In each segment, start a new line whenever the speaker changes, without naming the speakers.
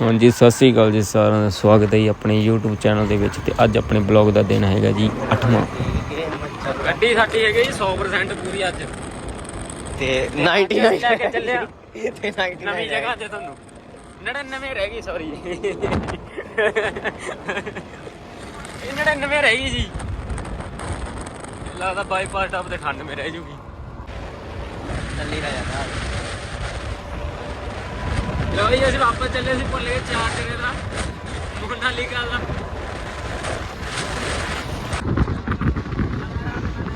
ਹਾਂਜੀ ਸਤਿ ਸ੍ਰੀ ਅਕਾਲ ਜੀ ਸਾਰਿਆਂ ਦਾ। ਸਵਾਗਤ ਹੈ ਜੀ ਆਪਣੇ YouTube ਚੈਨਲ ਦੇ ਵਿੱਚ ਤੇ ਅੱਜ ਆਪਣੇ ਬਲੌਗ ਦਾ ਦਿਨ ਹੈਗਾ ਜੀ 8ਵਾਂ ਗੱਡੀ ਸਾਡੀ ਹੈਗੀ ਜੀ 100% ਪੂਰੀ ਅੱਜ।
ਤੇ 99
ਲੈ ਕੇ ਚੱਲਿਆ।
ਤੇ 99
ਨਵੀਂ ਜਗ੍ਹਾ ਤੇ ਤੁਹਾਨੂੰ। 99 ਰਹਿ ਗਈ ਸੌਰੀ ਇਹ 99 ਰਹਿ ਗਈ ਜੀ। ਲੱਗਦਾ ਬਾਈਪਾਸ ਟਾਪ ਤੇ ਖੰਡ ਮੇ ਰਹਿ ਜੂਗੀ।
ਚੱਲੀ ਰਹਿ ਜਾਂਦਾ
ਲੋ ਜੀ ਅਸੀਂ ਵਾਪਸ ਚੱਲੇ ਸੀ ਭੁੱਲ ਗਏ ਚਾਰ ਦਿਨ ਦਾ। ਮੁੰਡਾ ਲਿਖਾ ਦਾ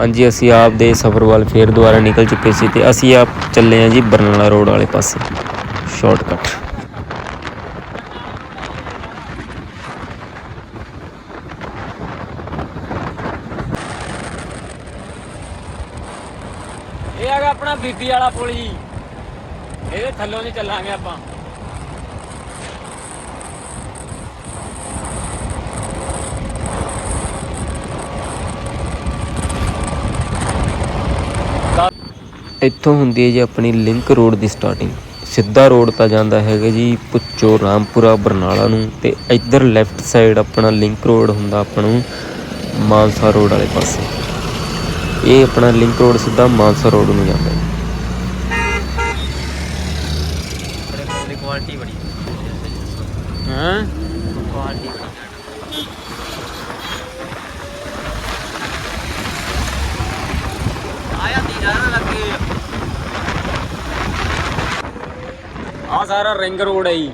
ਹਾਂਜੀ ਅਸੀਂ ਆਪ ਦੇ ਸਫ਼ਰ ਵੱਲ ਫੇਰ ਦੁਬਾਰਾ ਨਿਕਲ ਚੁੱਕੇ ਸੀ ਤੇ ਅਸੀਂ ਆਪ ਚੱਲੇ ਹਾਂ ਜੀ ਬਰਨਾਲਾ ਰੋਡ ਵਾਲੇ ਪਾਸੇ। ਸ਼ਾਰਟਕਟ ਇਹ ਹੈਗਾ ਆਪਣਾ ਬੀਬੀ ਵਾਲਾ ਪੁਲ ਜੀ। ਇਹਦੇ ਥੱਲੋਂ ਦੀ ਚੱਲਾਂਗੇ ਆਪਾਂ। ਇੱਥੋਂ ਹੁੰਦੀ ਹੈ ਜੀ ਆਪਣੀ ਲਿੰਕ ਰੋਡ ਦੀ ਸਟਾਰਟਿੰਗ ਸਿੱਧਾ ਰੋਡ ਤਾਂ ਜਾਂਦਾ ਹੈਗਾ ਜੀ ਪੁੱਚੋ ਰਾਮਪੁਰਾ ਬਰਨਾਲਾ ਨੂੰ ਤੇ ਇੱਧਰ ਲੈਫਟ ਸਾਈਡ ਆਪਣਾ ਲਿੰਕ ਰੋਡ ਹੁੰਦਾ ਆਪਾਂ ਨੂੰ ਮਾਨਸਾ ਰੋਡ ਵਾਲੇ ਪਾਸੇ। ਇਹ ਆਪਣਾ ਲਿੰਕ ਰੋਡ ਸਿੱਧਾ ਮਾਨਸਾ ਰੋਡ ਨੂੰ ਜਾਂਦਾ ਹੈ
ਕੁਆਲਿਟੀ ਬੜੀ
ਹਾਂ
ਕੁਆਲਿਟੀ ਬੜੀ ਆਇਆ ਦੀ ਨਾ ਲੱਗੇ
ਆ ਸਾਰਾ ਰਿੰਗ ਰੋਡ ਹੈ ਜੀ।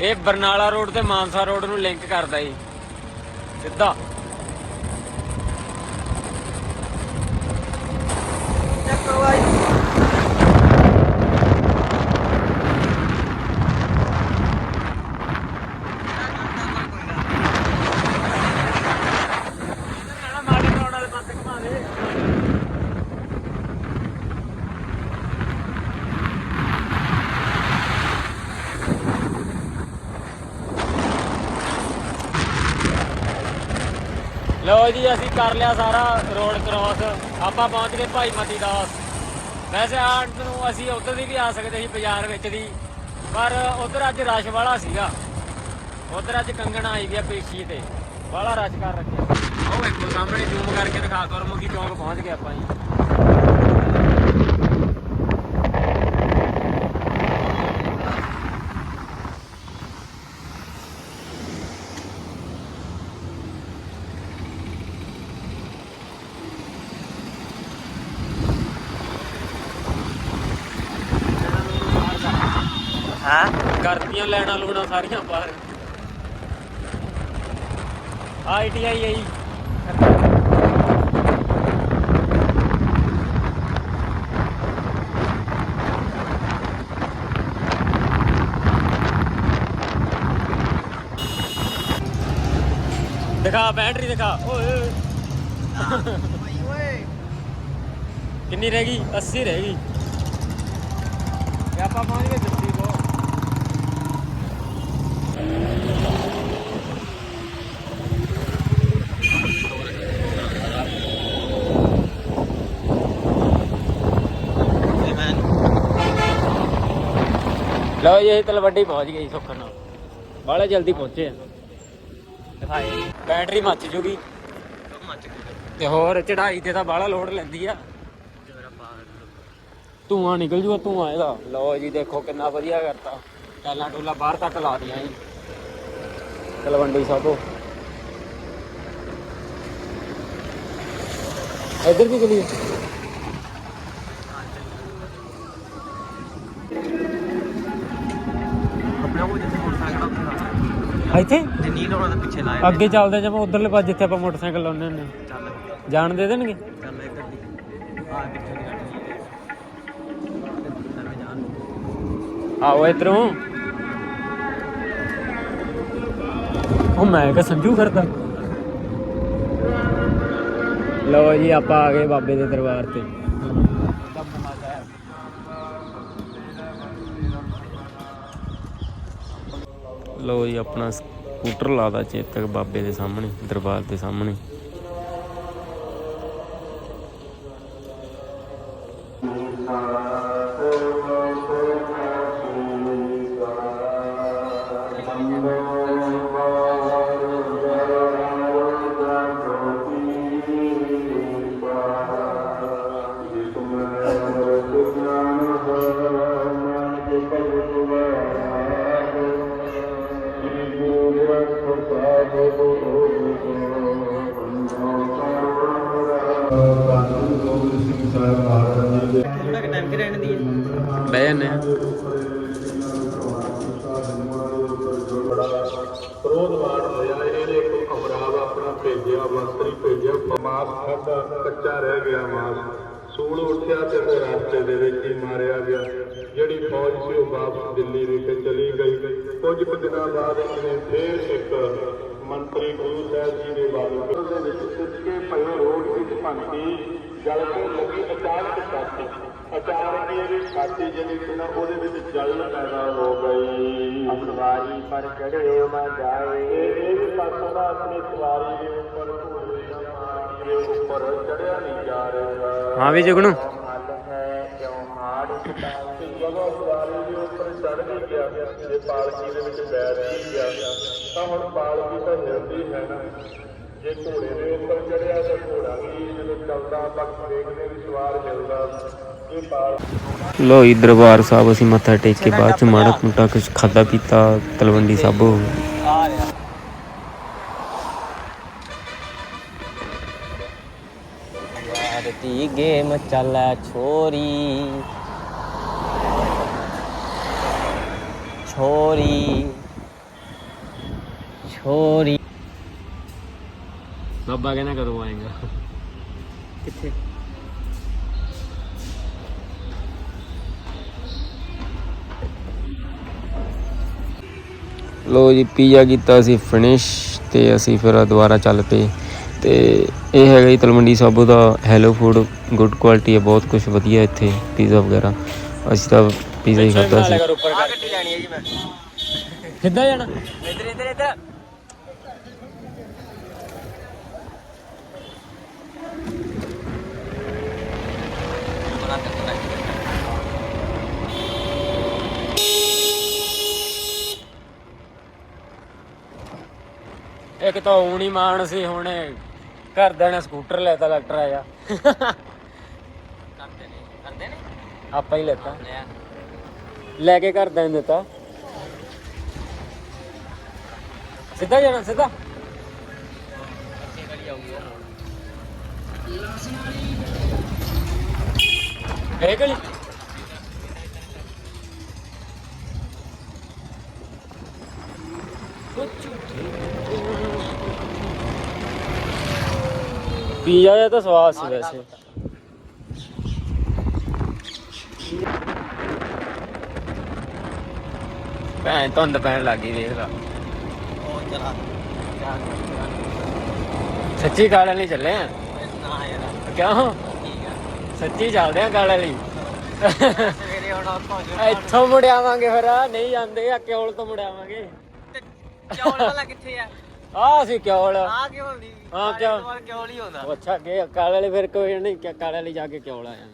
ਇਹ ਬਰਨਾਲਾ ਰੋਡ ਤੇ ਮਾਨਸਾ ਰੋਡ ਨੂੰ ਲਿੰਕ ਕਰਦਾ ਜੀ। ਸਿੱਧਾ।
ਚੱਕੋ ਬਾਈ।
ਮਾੜੇ ਰੋਡ ਵਾਲੇ ਪਾਸੇ ਘੁਮਾ ਦੇ ਲਓ ਜੀ, ਅਸੀਂ ਕਰ ਲਿਆ ਸਾਰਾ ਰੋਡ ਕ੍ਰਾਸ ਆਪਾਂ ਪਹੁੰਚ ਗਏ ਭਾਈ ਮਤੀ ਦਾਸ। ਵੈਸੇ ਆਣ ਨੂੰ ਅਸੀਂ ਉੱਧਰ ਦੀ ਵੀ ਆ ਸਕਦੇ ਸੀ ਬਾਜ਼ਾਰ ਵਿੱਚ ਦੀ, ਪਰ ਉਧਰ ਅੱਜ ਰਸ਼ ਵਾਲਾ ਸੀਗਾ। ਉਧਰ ਅੱਜ ਕੰਗਣ ਆਈ ਗਿਆ ਪੇਸ਼ੀ ਤੇ। ਵਾਲਾ ਰਸ਼ ਕਰ ਰੱਖਿਆ। ਉਹ ਵੇਖੋ ਸਾਹਮਣੇ ਜ਼ੂਮ ਕਰਕੇ ਦਿਖਾ ਗੁਰਮੁਖੀ ਚੌਂਕ ਪਹੁੰਚ ਗਏ ਆਪਾਂ ਜੀ।
ਹਾਂ?
ਕਰਦੀਆਂ ਲੈਣਾ ਲੂਣਾ ਸਾਰੀਆਂ ਬਾਹਰ। ਆਈਟੀਆਈ ਆਈ ਦਿਖਾ ਬੈਟਰੀ ਦਿਖਾ। ਓਏ
ਓਏ
ਕਿੰਨੀ ਰਹਿ ਗਈ? 80 ਰਹਿ ਗਈ। ਆਪਾਂ ਪਹੁੰਚ ਗਏ ਜੱਸੀ ਕੋ
ਤੇ ਮੈਂ
ਲਓ ਜੀ ਇਹ ਤਲਵੰਡੀ ਪਹੁੰਚ ਗਈ ਸੁੱਖ ਨਾਲ। ਬਾਹਲੇ ਜਲਦੀ ਪਹੁੰਚੇ ਆ। ਦਿਖਾਏ। ਬੈਟਰੀ ਮੱਚ ਜੂਗੀ। ਤੇ ਹੋਰ ਚੜਾਈ ਤੇ ਤਾਂ ਬਾਹਲਾ ਲੋਡ ਲੈਂਦੀ ਆ। ਧੂਆਂ ਨਿਕਲ ਜੂਗਾ, ਧੂਆਂ ਇਹਦਾ। ਲਓ ਜੀ, ਦੇਖੋ ਕਿੰਨਾ ਵਧੀਆ ਕਰਤਾ। ਟੈਲਾਂ ਟੂਲਾਂ ਬਾਹਰ ਤੱਕ ਲਾ ਦੀਆਂ ਜੀ। ਤਲਵੰਡੀ ਸਾਬੋ। ਇੱਧਰ ਵੀ ਚਲੀਏ।
ਉਹ ਜਿੱਥੇ ਮੋਟਰਸਾਈਕਲ ਹੁੰਦਾ
ਇੱਥੇ?
ਨੀਲ ਪਿੱਛੇ ਲਾਇਆ
ਅੱਗੇ ਚੱਲਦੇ ਜਮਾ ਉਧਰਲੇ ਪਾਸੇ ਜਿੱਥੇ ਆਪਾਂ ਮੋਟਰਸਾਈਕਲ ਲਾਉਂਦੇ ਹੁੰਦੇ ਹਾਂ।
ਚੱਲ
ਜਾਣ ਦੇ ਦੇਣਗੇ?
ਚੱਲ ਇੱਧਰ ਦੀ। ਆ ਪਿੱਛੇ ਦੀ ਗੱਡੀ ਜਾਣ
ਆਓ ਇਧਰੋਂ। ਉਹ ਮੈਂ ਕਿ ਸੰਜੂ ਕਰਦਾ ਲਓ ਜੀ ਆਪਾਂ ਆ ਗਏ ਬਾਬੇ ਦੇ ਦਰਬਾਰ ਤੇ। ਲਓ ਜੀ ਆਪਣਾ ਸਕੂਟਰ ਲਾਦਾ ਚੇਤਕ ਬਾਬੇ ਦੇ ਸਾਹਮਣੇ ਦਰਬਾਰ ਦੇ ਸਾਹਮਣੇ।
ਭੇਜਿਆ, ਮੰਤਰੀ ਭੇਜਿਆ ਮਾਸ ਖਾਦਾ ਕੱਚਾ ਰਹਿ ਗਿਆ ਮਾਸ ਸੂਲ ਉੱਠਿਆ ਤੇ ਉਹ ਰਾਸਤੇ ਦੇ ਵਿੱਚ ਹੀ ਮਾਰਿਆ ਗਿਆ। ਜਿਹੜੀ ਫੌਜ ਸੀ ਉਹ ਵਾਪਸ ਦਿੱਲੀ ਦੇ ਚਲੀ ਗਈ। ਕੁਝ ਕੁ ਦਿਨਾਂ ਬਾਅਦ ਇਹਨੇ ਫੇਰ ਇੱਕ ਮੰਤਰੀ ਗੁਰੂ ਸਾਹਿਬ ਜੀ ਦੇ ਬਾਰੇ ਦੇ ਵਿੱਚ ਸਿੱਧ ਪਏ ਰੋਡ ਵਿੱਚ ਭੰਤੀ ਜਲ ਕੇ ਲੱਗੀ ਅਚਾਨਕ ਛਾਤੀ ਅਚਾਨਕ ਛਾਤੀ ਜਿਹੜੀ ਸੀ ਨਾ ਉਹਦੇ ਵਿੱਚ ਜਲ ਪੈਦਾ ਹੋ ਗਈ।
ਸਵਾਰੀ ਪਰ ਚੜਿਓ ਮੈਂ ਜਾਏ।
ਇਹ ਵੀ ਪਾਸੋਂ ਦਾ ਆਪਣੀ ਸਵਾਰੀ ਦੇ ਉੱਪਰ ਘੋੜੇ ਜਾਂ ਮਾੜੀ ਦੇ ਉੱਪਰ ਚੜਿਆ ਨਹੀਂ ਜਾ ਰਿਹਾ।
ਹਾਂ ਵੀ ਜਗਣੂ
ਮਲ ਹੈ ਕਿਉਂ ਹਾੜ ਸੁਟਾਏ
ਤੇ ਜਦੋਂ ਸਵਾਰੀ ਦੇ ਉੱਪਰ ਚੜ ਵੀ ਗਿਆ ਤੇ ਪਾਲਕੀ ਦੇ ਵਿੱਚ ਬੈਠ ਵੀ ਗਿਆ ਤਾਂ ਹੁਣ ਪਾਲਕੀ ਤਾਂ ਹਿਲਦੀ ਹੈ ਨਾ। ਜੇ ਘੋੜੇ ਦੇ ਉੱਪਰ ਚੜਿਆ ਤਾਂ ਘੋੜਾ ਵੀ ਜਦੋਂ ਚੱਲਦਾ ਆਪਾਂ ਦੇਖਦੇ ਵੀ ਸਵਾਰ ਹਿਲਦਾ
ਲੋ ਜੀ ਦਰਬਾਰ ਸਾਹਿਬ ਅਸੀਂ ਮੱਥਾ ਟੇਕ ਕੇ ਬਾਅਦ ਚ ਮਾੜਾ ਮੋਟਾ ਕੁਝ ਖਾਦਾ ਪੀਤਾ ਤਲਵੰਡੀ ਸਾਬੋ
ਆ ਰਿਹਾ ਯਾਰ ਤੀ ਗੇਮ ਚੱਲੈ ਛੋਰੀ। ਛੋਰੀ। ਛੋਰੀ।
ਬਾਬਾ ਕਹਿੰਦਾ ਕਦੋਂ ਆਏਗਾ?
ਕਿੱਥੇ?
ਲੋ ਜੀ ਪੀਜ਼ਾ ਕੀਤਾ ਸੀ ਫਿਨਿਸ਼ ਤੇ ਅਸੀਂ ਫਿਰ ਦੁਬਾਰਾ ਚੱਲ ਪਏ। ਤੇ ਇਹ ਹੈਗਾ ਜੀ ਤਲਵੰਡੀ ਸਾਬੋ ਦਾ ਹੈਲੋ ਫੂਡ ਗੁੱਡ ਕੁਆਲਿਟੀ ਹੈ ਬਹੁਤ ਕੁਝ ਵਧੀਆ ਇੱਥੇ ਪੀਜ਼ਾ ਵਗੈਰਾ। ਅਸੀਂ ਤਾਂ ਪੀਜ਼ਾ ਹੀ ਖਾਦਾ ਸੀ। ਕਿੱਦਾਂ ਜਾਣਾ?
ਇੱਧਰ ਇੱਧਰ ਇੱਧਰ।
ਇੱਕ ਤਾਂ ਊਣੀ ਮਾਨ ਸੀ ਹੁਣੇ ਘਰਦਿਆਂ ਨੇ ਸਕੂਟਰ ਲੈਤਾ ਇਲੈਕਟਰ ਆਇਆ।
ਕਰਦੇ ਨੇ ਕਰਦੇ ਨੇ?
ਆਪਾਂ ਹੀ ਲੈਤਾ।
ਲਿਆ
ਲੈ ਕੇ ਘਰਦਿਆਂ ਨੇ ਦਿੱਤਾ। ਸਿੱਧਾ ਜਾਣਾ ਸਿੱਧਾ? ਇਹ ਗਲੀ ਪੀਜ਼ਾ ਦਾ ਤਾਂ ਸਵਾਦ ਸੀ ਵੈਸੇ। ਭੈਣ, ਧੁੰਦ ਪੈਣ ਲੱਗੀ ਦੇਖ ਲਾ। ਸੱਚੀ ਗਾਲਾਂ ਲਈ ਚੱਲੇ ਆ? ਕਿਉਂ? ਸੱਚੀ ਚੱਲਦੇ ਆ ਗਾਲਾਂ ਲਈ
ਸਵੇਰੇ ਹੁਣ ਉੱਥੋਂ
ਮੁੜਿਆਵਾਂਗੇ ਫਿਰ ਨਹੀਂ ਜਾਂਦੇ, ਆ ਕਿਉਲ ਤੋਂ ਮੁੜਿਆਵਾਂਗੇ
ਚੌਲ ਵਾਲਾ ਕਿੱਥੇ ਆ?
ਆ ਸੀ ਕਿਉਲ।
ਆ ਕਿਉਂ ਨਹੀਂ
ਹਾਂ, ਕਿਉਂ?
ਕਿਉਂ ਨਹੀਂ ਹੁੰਦਾ
ਉਹ ਅੱਛਾ ਅੱਗੇ ਕਾਲੇ ਵਾਲੇ ਫਿਰ ਕੋਈ ਨਹੀਂ ਕਿ ਕਾਲੇ ਵਾਲੀ ਜਾ ਕੇ ਕਿਉਲ ਆਇਆ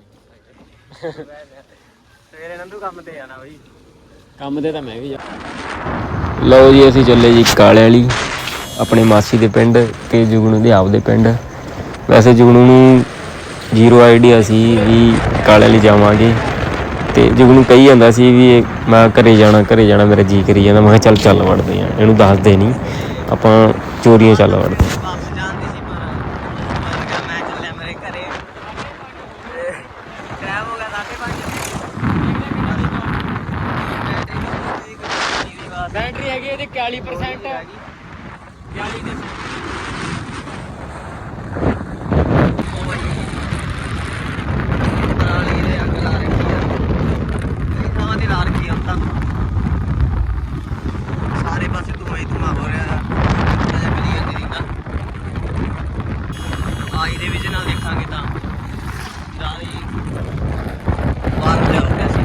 ਸਵੇਰੇ ਨੰਦੂ ਕੰਮ ਤੇ ਆਣਾ ਬਈ।
ਕੰਮ ਤੇ ਤਾਂ ਮੈਂ ਵੀ ਜਾ ਲਓ ਜੀ ਅਸੀਂ ਚੱਲੇ ਜੀ ਕਾਲੇ ਵਾਲੀ ਆਪਣੇ ਮਾਸੀ ਦੇ ਪਿੰਡ ਤੇ ਜੁਗਨੂ ਦੇ ਆਪਦੇ ਪਿੰਡ। ਵੈਸੇ ਜੁਗਨੂ ਨੂੰ ਜ਼ੀਰੋ ਆਈਡੀਆ ਸੀ ਵੀ ਕਾਲੇ ਵਾਲੀ ਜਾਵਾਂਗੇ। ਤੇ ਜੁਗਨੂ ਕਹੀ ਜਾਂਦਾ ਸੀ ਵੀ ਇਹ ਮੈਂ ਘਰੇ ਜਾਣਾ ਘਰੇ ਜਾਣਾ ਮੇਰਾ ਜੀ ਕਰੀ ਜਾਂਦਾ। ਮੈਂ ਕਿਹਾ ਚੱਲ ਚੱਲ ਵੜਦੇ ਆ ਇਹਨੂੰ ਦੱਸਦੇ ਨਹੀਂ। ਆਪਾਂ ਚੋਰੀਆਂ ਚੱਲ ਵੜਦੇ ਹਾਂ।
ਵਾਪਸ ਜਾਂਦੀ ਸੀ ਪਰ ਮੈਂ ਕਿਹਾ ਮੈਂ ਚੱਲਿਆ ਮੇਰੇ ਘਰੇ ਟਾਈਮ ਹੋ ਗਿਆ ਸਾਢੇ ਪੰਜ
ਬੈਟਰੀ ਹੈਗੀ ਇਹਦੀ 40%
40 ਦੇ ਪਰਾਲੀ ਦੇ ਅੱਗ ਲਾ ਰੱਖੀ ਆ ਕਈ ਥਾਵਾਂ ਤੇ ਲਾ ਰੱਖੀ ਆ ਹੁਣ ਤਾਂ ਸਾਰੇ ਪਾਸੇ ਧੂਆਂ ਹੀ ਧੂਆਂ ਹੋ ਰਿਹਾ ਅਜੇ ਕਲੀਅਰ ਨਹੀਂ ਦਿਖਦਾ ਆਈ ਦੇ ਵਿੱਚ ਨਾਲ ਦੇਖਾਂਗੇ ਤਾਂ ਜ਼ਿਆਦਾ ਹੀ ਬਾਹਰ ਚੱਲ ਰਿਹਾ ਸੀ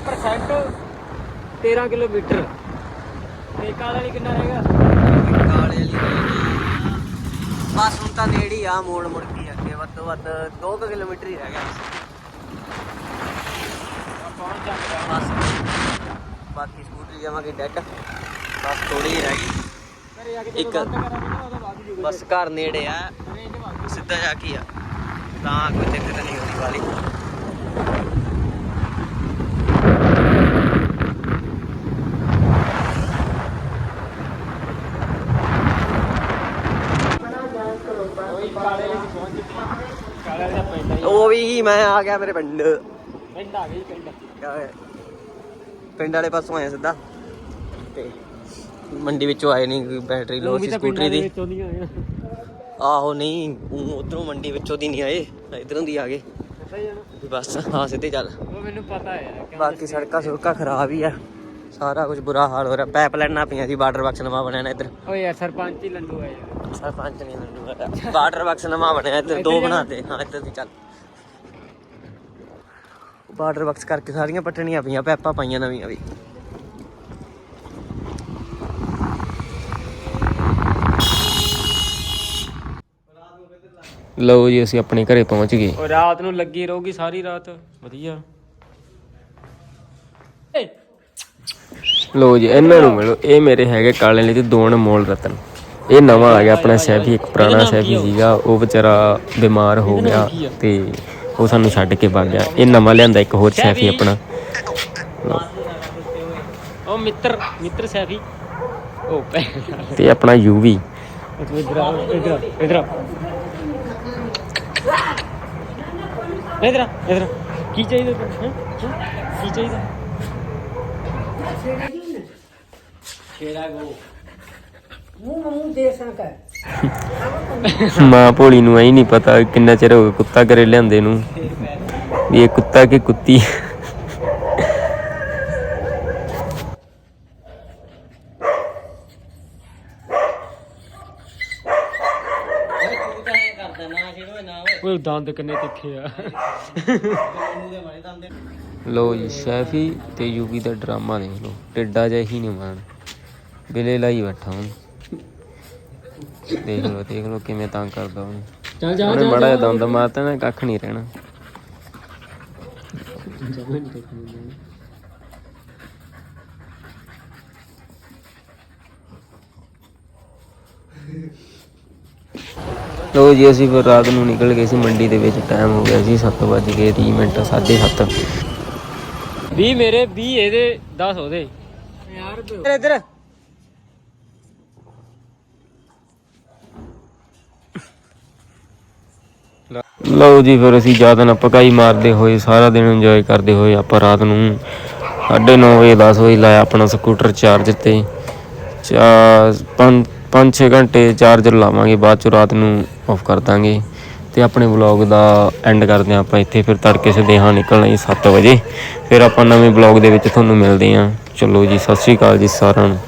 percent 13 ਕਿਲੋਮੀਟਰ। ਤੇ ਕਾਲੇ ਵਾਲੀ ਕਿੰਨਾ ਰਹੇਗਾ
ਕਾਲੇ ਵਾਲੀ ਬਸ ਹੁਣ ਤਾਂ ਨੇੜੇ ਹੀ ਆ ਮੋੜ ਮੁੜ ਕੇ ਅੱਗੇ ਵੱਧ ਤੋਂ ਵੱਧ 2 ਕਿਲੋਮੀਟਰ ਹੀ ਰਹਿ ਗਿਆ।
ਪਹੁੰਚ ਜਾਂਦੇ
ਬਸ। ਬਾਕੀ ਸਕੂਟਰੀ ਜਾਵਾਂਗੇ ਡੈਡ ਬਸ ਥੋੜੀ ਹੀ ਰਹਿ ਗਈ। ਇੱਕ- ਬਸ ਘਰ ਨੇੜੇ ਆ। ਸਿੱਧਾ ਜਾ ਕੇ ਆ। ਤਾਂ ਕੋਈ ਦਿੱਕਤ ਨਹੀਂ ਹੁੰਦੀ ਵਾਲੀ।
ਹੀ
ਉਹ ਵੀ ਮੈਂ ਆ ਗਿਆ ਮੇਰੇ ਪਿੰਡ।
ਪਿੰਡ ਆ ਗਈ ਪਿੰਡ?
ਪਿੰਡ ਵਾਲੇ ਪਾਸੋਂ ਆਏ ਸਿੱਧਾ। ਤੇ ਮੰਡੀ ਵਿੱਚੋਂ ਆਏ ਨਹੀਂ ਬੈਟਰੀ ਲੋ ਸੀ ਸਕੂਟਰੀ ਦੀ ਆਹੋ ਨਹੀਂ ਉਧਰੋਂ ਮੰਡੀ ਵਿੱਚੋਂ ਦੀ ਨਹੀਂ ਆਏ ਇਧਰੋਂ ਦੀ ਆ ਗਏ। ਬਸ ਹਾਂ ਸਿੱਧੇ ਚੱਲ।
ਉਹ ਮੈਨੂੰ ਪਤਾ ਹੈ
ਬਾਕੀ ਸੜਕਾਂ ਸੁੜਕਾਂ ਖਰਾਬ ਹੀ ਆ। ਸਾਰਾ ਕੁਝ ਬੁਰਾ ਹਾਲ ਹੋ ਰਿਹਾ। ਪਾਈਪ ਲਾਈਨਾਂ ਪਈਆਂ ਸੀ ਵਾਟਰ ਬਾਕਸ ਨਵਾਂ ਬਣਿਆ ਨਾ ਇੱਧਰ।
ਓਏ ਯਾਰ ਸਰਪੰਚ ਹੀ ਲੰਡੂ ਹੈ ਯਾਰ
ਸਰਪੰਚ ਨਹੀਂ ਮੈਨੂੰ ਵਾਟਰ ਬਾਕਸ ਨਵਾਂ ਬਣਿਆ ਇੱਧਰ ਦੋ ਬਣਾਤੇ ਹਾਂ ਇੱਧਰ ਦੀ ਚੱਲ। ਵਾਟਰ ਬਾਕਸ ਕਰਕੇ ਸਾਰੀਆਂ ਪੱਟਣੀਆਂ ਪਈਆਂ ਪੈਪਾਂ ਪਾਈਆਂ ਨਵੀਆਂ ਵੀ।
ਲਓ ਜੀ ਅਸੀਂ ਆਪਣੇ ਘਰੇ ਪਹੁੰਚ ਗਏ।
ਰਾਤ ਨੂੰ ਲੱਗੀ ਰਹੂਗੀ ਸਾਰੀ ਰਾਤ। ਵਧੀਆ।
ਲਓ ਜੀ ਇਹਨਾਂ ਨੂੰ ਮਿਲੋ। ਇਹ ਮੇਰੇ ਹੈਗੇ ਕਾਲੇ ਲਈ ਤੇ ਦੋ ਅਨਮੋਲ ਰਤਨ। ਇਹ ਨਵਾਂ ਆ ਗਿਆ ਆਪਣਾ ਸੈਫੀ ਇੱਕ ਪੁਰਾਣਾ ਸੈਫੀ ਸੀਗਾ ਉਹ ਵਿਚਾਰਾ ਬਿਮਾਰ ਹੋ ਗਿਆ ਤੇ ਉਹ ਸਾਨੂੰ ਛੱਡ ਕੇ ਭੱਗ ਗਿਆ। ਇਹ ਨਵਾਂ ਲਿਆਂਦਾ ਇੱਕ ਹੋਰ ਸੈਫੀ ਆਪਣਾ।
ਉਹ ਮਿੱਤਰ ਮਿੱਤਰ ਸੈਫੀ ਉਹ ਪੈ
ਤੇ ਆਪਣਾ ਯੂਵੀ
ਇਧਰ ਇਧਰ ਇਧਰ ਇਧਰ ਇਧਰ ਕੀ ਚਾਹੀਦਾ? ਹੈਂ? ਕੀ ਚਾਹੀਦਾ? ਗੋ
ਮਾਂ ਭੋਲੀ ਨੂੰ ਐ ਨਹੀਂ ਪਤਾ ਕਿੰਨਾ ਚਿਰ ਹੋ ਗਿਆ ਕੁੱਤਾ ਘਰੇ ਲਿਆਂਦੇ ਨੂੰ। ਵੀ ਇਹ ਕੁੱਤਾ ਕਿ ਕੁੱਤੀ।
ਓਏ ਦੰਦ ਕਿੰਨੇ ਤਿੱਖੇ ਆ।
ਲੋ ਜੀ ਸ਼ੈਫੀ ਤੇ ਯੂਵੀ ਦਾ ਡਰਾਮਾ ਦੇਖ ਲਓ। ਟਿੱਡਾ ਜਿਹਾ ਹੀ ਨਹੀਂ ਮਾਨ ਬਿਲੇ ਲਾਈ ਬੈਠਾ ਹੁਣ। ਦੇਖ ਲਓ ਦੇਖ ਲਓ ਕਿਵੇਂ ਤੰਗ ਕਰਦਾ ਉਹਨੂੰ
ਚੱਲ ਜਾ
ਉਹਨੇ ਬੜਾ ਦੰਦ ਮਾਰਤਾ ਨਾ ਕੱਖ ਨਹੀਂ ਰਹਿਣਾ। ਲੋ ਜੀ ਅਸੀਂ ਫਿਰ ਰਾਤ ਨੂੰ ਨਿਕਲ ਗਏ ਸੀ ਮੰਡੀ ਦੇ ਵਿੱਚ ਟਾਈਮ ਹੋ ਗਿਆ ਸੀ 7 ਵਜ ਗਏ 30 ਮਿੰਟ 7:30
20 ਮੇਰੇ 20 ਇਹਦੇ 10 ਉਹਦੇ। ਯਾਰ
ਇੱਧਰ।
ਲਓ ਜੀ, ਫਿਰ ਅਸੀਂ ਜ਼ਿਆਦਾ ਨਾ ਪਕਾਈ ਮਾਰਦੇ ਹੋਏ, ਸਾਰਾ ਦਿਨ ਇੰਜੋਏ ਕਰਦੇ ਹੋਏ ਆਪਾਂ ਰਾਤ ਨੂੰ 9:30 ਵਜੇ 10 ਵਜੇ ਲਾਇਆ ਆਪਣਾ ਸਕੂਟਰ ਚਾਰਜ ਤੇ। ਚਾ 5-6 ਘੰਟੇ ਚਾਰਜਰ ਲਾਵਾਂਗੇ, ਬਾਅਦ ਚ ਰਾਤ ਨੂੰ ਆਫ ਕਰ ਦਾਂਗੇ। ਤੇ ਆਪਣੇ ਵਲੌਗ ਦਾ ਐਂਡ ਕਰਦੇ ਹਾਂ ਆਪਾਂ ਇੱਥੇ, ਫਿਰ ਤੜਕੇ ਸਦੇਹਾਂ ਨਿਕਲਣਾ ਜੀ 7 ਵਜੇ। ਫਿਰ ਆਪਾਂ ਨਵੇਂ ਵਲੌਗ ਦੇ ਵਿੱਚ ਤੁਹਾਨੂੰ ਮਿਲਦੇ ਹਾਂ। ਚਲੋ ਜੀ, ਸਤਿ ਸ਼੍ਰੀ ਅਕਾਲ ਜੀ ਸਾਰਿਆਂ ਨੂੰ।